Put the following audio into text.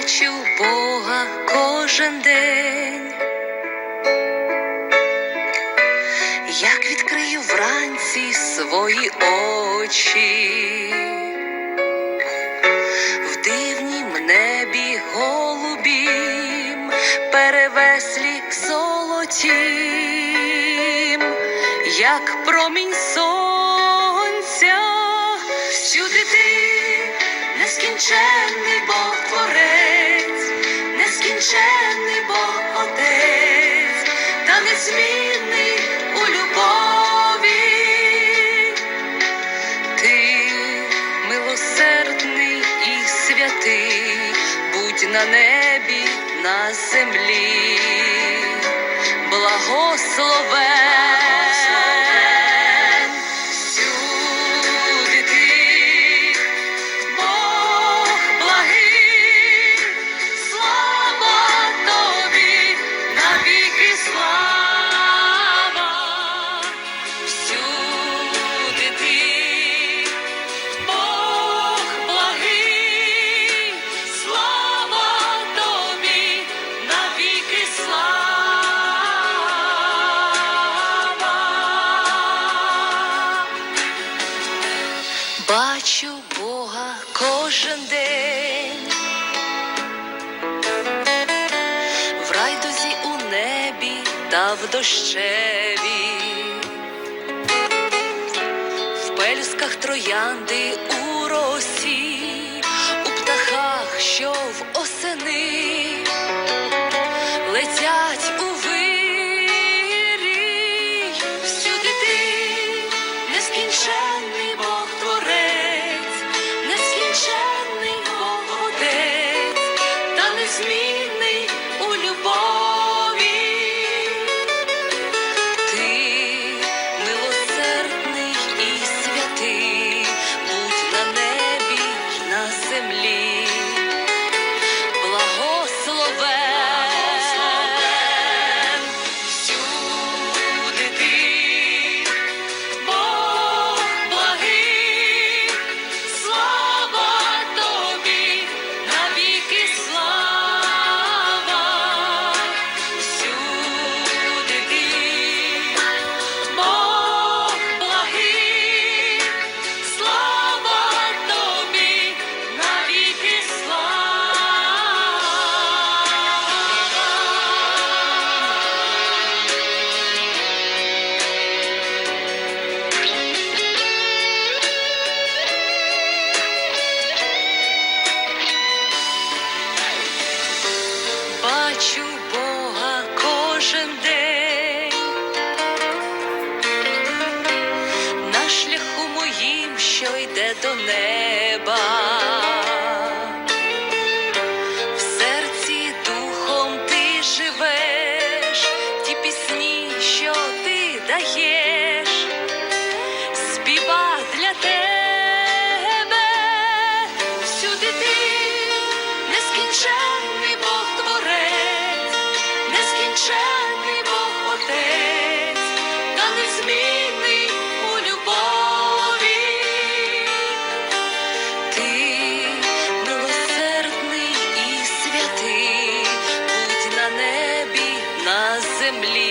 бачу Бога кожен день. Як відкрию вранці свої очі, в дивнім небі голубім, перевеслі золотім, як промінь сонця, всюди ти нескінченний Бог на небі, на землі, благословен Бачу Бога кожен день. В райдузі у небі та в дощеві, в пелюсках троянди у росі, у птахах, що в осени та Бачу Бога кожен день. На шляху моїм, що йде до неба. В серці духом ти живеш, ті пісні, що ти даєш, співа для тебе, всюди ти землі.